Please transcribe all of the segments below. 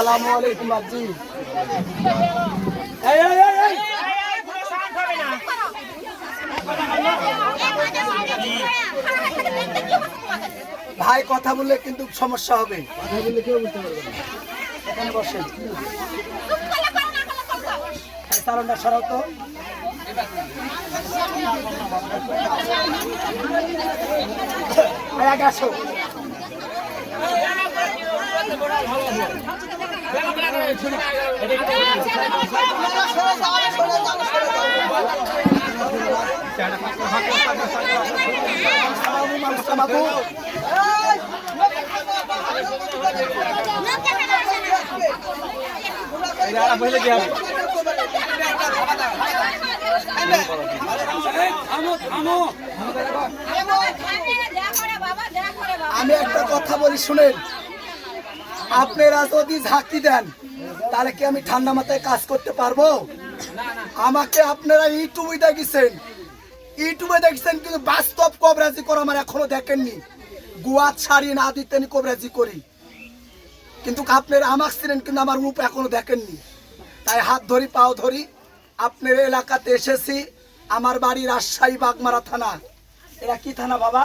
আসসালামু আলাইকুম আব্জি এই এই এই এই। ভাই কথা বললে কিন্তু সমস্যা হবে। কথা বললে কেউ বুঝতে পারবে না। এখানে বসেন। এই সারণটা সরাও তো। আগে আসো। আমি একটা কথা বলি শুনেন। আপনারা যদি ঝাঁকি দেন, তাহলে কি আমি ঠান্ডা মাথায় কাজ করতে পারব? আমাকে আপনারা ইউটিউবে দেখেছেন। ইউটিউবে দেখছেন কিন্তু বাস্তব কবরাজি করা আমার এখনও দেখেননি। গুয়াত ছাড়ি না দিতে আমি কবরাজি করি। কিন্তু আপনারা আমার ছিলেন কিন্তু আমার রূপ এখনও দেখেননি। তাই হাত ধরি, পাও ধরি, আপনার এলাকাতে এসেছি। আমার বাড়ি রাজশাহী বাগমারা থানা। এরা কি থানা বাবা?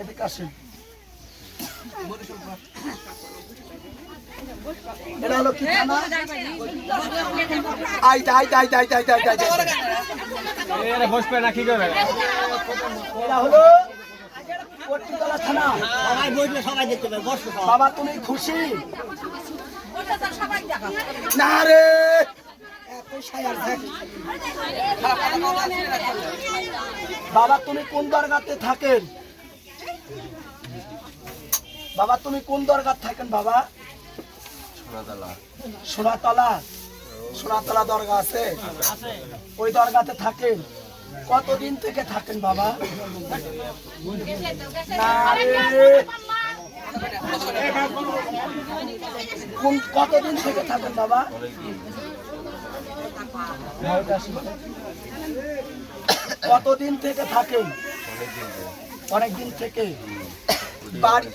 এদিকে আসেন। এটা হলো কি বসবে না কি করবে? এটা হলো পট্টিতলা থানা। সবাই বসবে সবাই দেখতে পাবে বসবে বাবা তুমি খুশি? না রে। বাবা তুমি কোন দরগাতে থাকেন? বাবা তুমি কোন দরগা থাকেন বাবা? সোনাতলা। সোনাতলা। দরগা আছে? ওই দরগাতে থাকেন? কতদিন থেকে থাকেন বাবা। কোন কতদিন থেকে থাকেন বাবা? কতদিন থেকে থাকেন? অনেকদিন থেকে। বাড়ি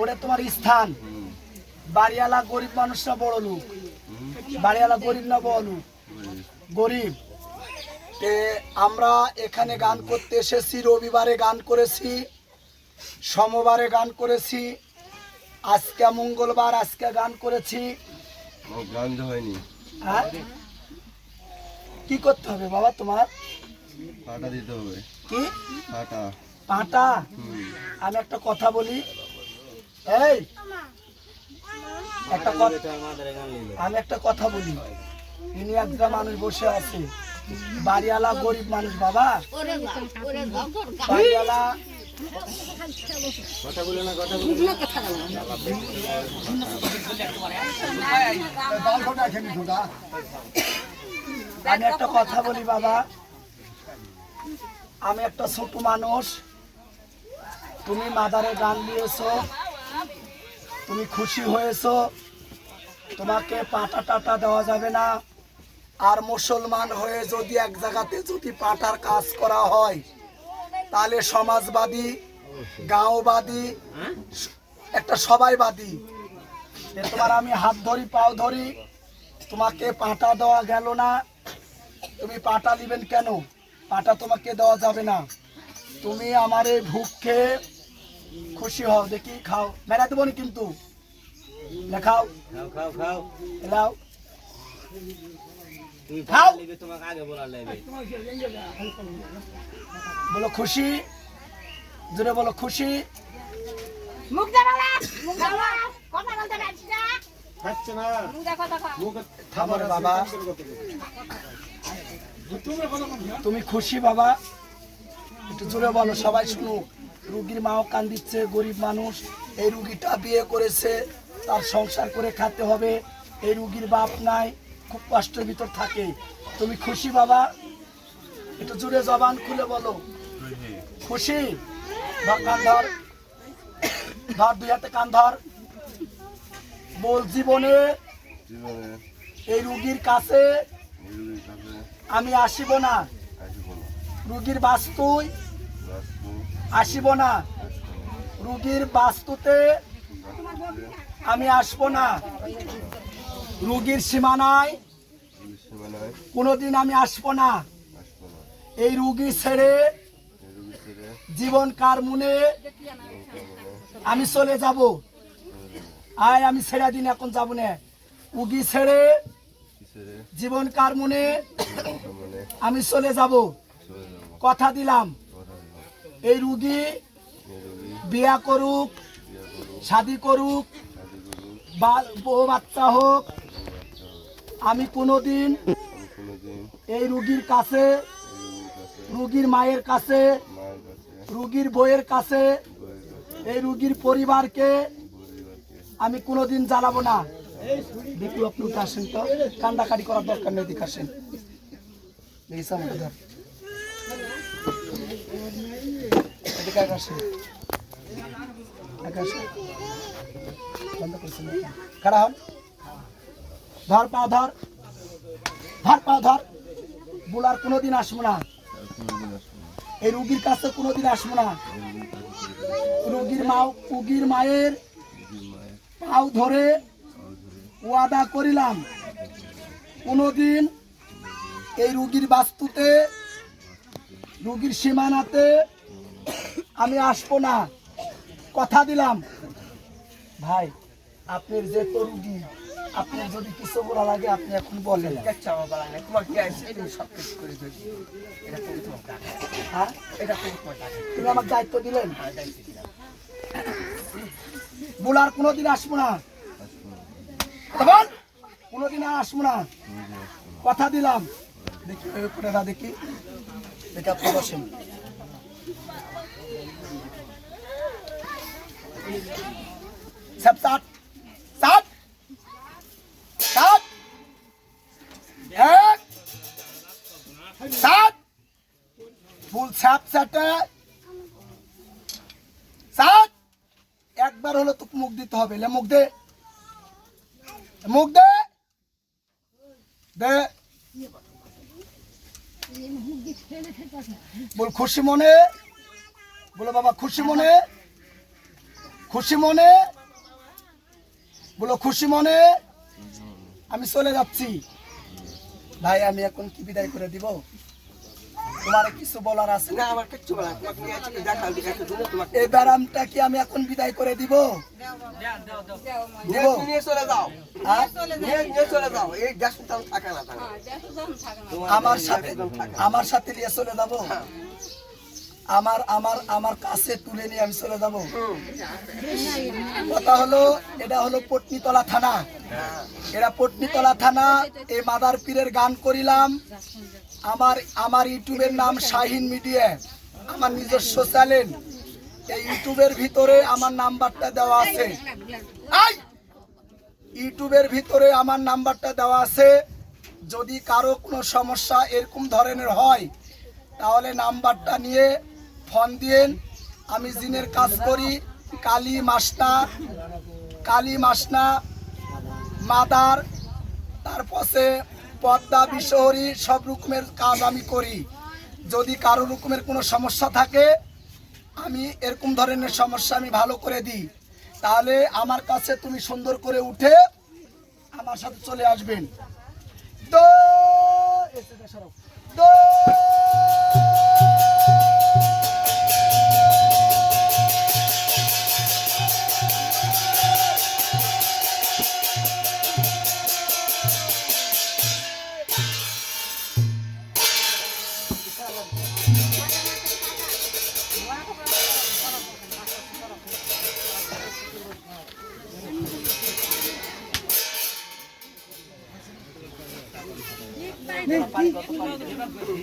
ওটা তোমার স্থান। বাড়িওয়ালা গরিব মানুষরা বড় লোক। বাড়িওয়ালা গরিব না বড় লোক। গরিব। তে আমরা এখানে গান করতে এসেছি রবিবারে গান করেছি সোমবারে গান করেছি আজকে মঙ্গলবার আজকে গান করেছি। হয়নি। হ্যাঁ? কি করতে হবে বাবা তোমার? ফাটা দিতে হবে। কি? ফাটা পাটা? আমি একটা কথা বলি। এই একটা কথা আমি একটা কথা বলি। ইনি একটা মানুষ বসে আছে। বাড়িওয়ালা গরিব মানুষ বাবা। বাড়িওয়ালা আমি একটা কথা বলি বাবা। আমি একটা ছোট মানুষ। তুমি মাদারে গান দিয়েছ। তুমি খুশি হয়েছো? তোমাকে পাটা টাটা দেওয়া যাবে না। আর মুসলমান হয়ে যদি এক জায়গাতে যদি পাটার কাজ করা হয়, তাহলে সমাজবাদী, গাঁওবাদী, একটা সবাইবাদী। তোমার আমি হাত ধরি, পাও ধরি, তোমাকে পাটা দেওয়া গেল না। তুমি পাটা দিবেন কেন? পাটা তোমাকে দেওয়া যাবে না। তুমি আমার এই ভুককে খুশি হও দেখি খাও। মেরা দেবো না কিন্তু। লেখাও খাও। খাও খাও খাও। তোমাকে আগে বলো খুশি। জোরে বলো খুশি। মুখ দেখালা মুখ দেখালা কথা বলতে পারছি না। তুমি খুশি বাবা। একটু জোরে বলো সবাই শুনুক। রুগীর মাও কান্দিচ্ছে গরিব মানুষ। এই রুগীটা বিয়ে করেছে তার সংসার করে খেতে হবে। এই রুগীর বাপ নাই খুব কষ্টের ভিতর থাকে। তুমি খুশি বাবা? একটু জুড়ে জবান খুলে বলো। খুশি? ধর কান ধর। ধর দুই হাতে কান ধর। বল জীবনে এই রুগীর কাছে আমি আসিব না। রুগীর বাস্তুই আসিব না। রুগীর বাস্তুতে আমি আসব না। রুগীর সীমানায় কোনোদিন আমি আসব না। এই রুগী ছেড়ে জীবন কার মুনে আমি চলে যাব। আয়, আমি ছেড়ে দিন, এখন যাব না। উগি ছেড়ে জীবন কার মুনে আমি চলে যাব। কথা দিলাম। এই রুগী বিয়া করুক, শাদি করুক, বা বউ বাচ্চা হোক, আমি কোনোদিন এই রুগীর কাছে, রুগীর মায়ের কাছে, রুগীর বইয়ের কাছে, এই রুগীর পরিবারকে আমি কোনোদিন জ্বালাবো না। বিপ্লব আসেন তো। কান্দাকাটি করার দরকার নেই, এদিকে আসেন। দেখিস খাড়া হন? ধর পা ধর। ধর পা ধর। আসব না। এই রুগীর কাছে কোনোদিন আসব না। রুগীর মা, রুগীর মায়ের পাও ধরে ওয়াদা করিলাম। কোনোদিন এই রুগীর বাস্তুতে, রুগীর সীমানাতে আমি আসব না। কথা দিলাম। ভাই আপনার যে তো রুগী আপনার যদি কিছু বলা লাগে আপনি এখন বলেন। হ্যাঁ? তুমি আমার দায়িত্ব দিলেন? বলার কোনোদিন আসব না। কোনোদিন আর আসব না। কথা দিলাম। দেখি করে না দেখি। দেখে আপনি বসেন। সাত সাত সাত সাত এক সাত ফুল সাত সাতে একবার হলো তো মুখ দিতে হবে, লে মুখ দে। মুখ দে। দে। বল খুশি মনে। বলো বাবা খুশি মনে। খুশি মনে? বলো খুশি মনে? আমি চলে যাচ্ছি। ভাই আমি এখন কি বিদায় করে দিব? তোমার কিছু বলার আছে? না আমার কিছু বলার এই ব্যারামটা কি আমি এখন বিদায় করে দিব? দিব। চলে যাও। হ্যাঁ? নিয়ে নিয়ে চলে যাও। এই গ্যাস তাও থাকে না থাকে। আমার সাথে আমার সাথে নিয়ে চলে যাব? আমার আমার আমার কাছে তুলে নিয়ে আমি চলে যাব। কথা হলো এটা হলো পটনিতলা থানা। এটা পটনিতলা থানা এই মাদার পীরের গান করিলাম। আমার আমার ইউটিউবের নাম শাহিন মিডিয়া। আমার নিজস্ব চ্যানেল। এই ইউটিউবের ভিতরে আমার নাম্বারটা দেওয়া আছে। ইউটিউবের ভিতরে আমার নাম্বারটা দেওয়া আছে। যদি কারও কোনো সমস্যা এরকম ধরনের হয় তাহলে নাম্বারটা নিয়ে ফোন দিয়েন, আমি জিনের কাজ করি। কালী মাসনা কালী মাসনা, মাদার তারপরে পদ্মা, বিশহরী, সব রকমের কাজ আমি করি। যদি কারও রকমের কোনো সমস্যা থাকে, আমি এরকম ধরনের সমস্যা আমি ভালো করে দিই। তাহলে আমার কাছে তুমি সুন্দর করে উঠে আমার সাথে চলে আসবেন। তো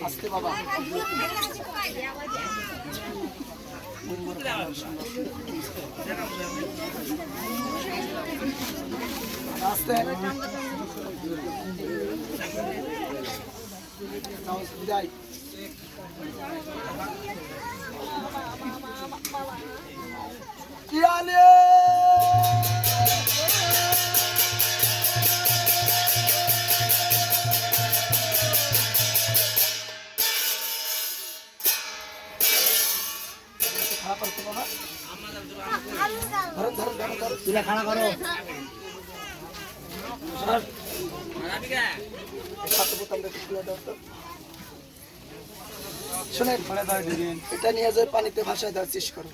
আসতে বাবা আসতে বিদায় ইয়ালে খারাপ এটা নিয়ে যায় পানিতে ভাসায় দেওয়ার চেষ্টা করো।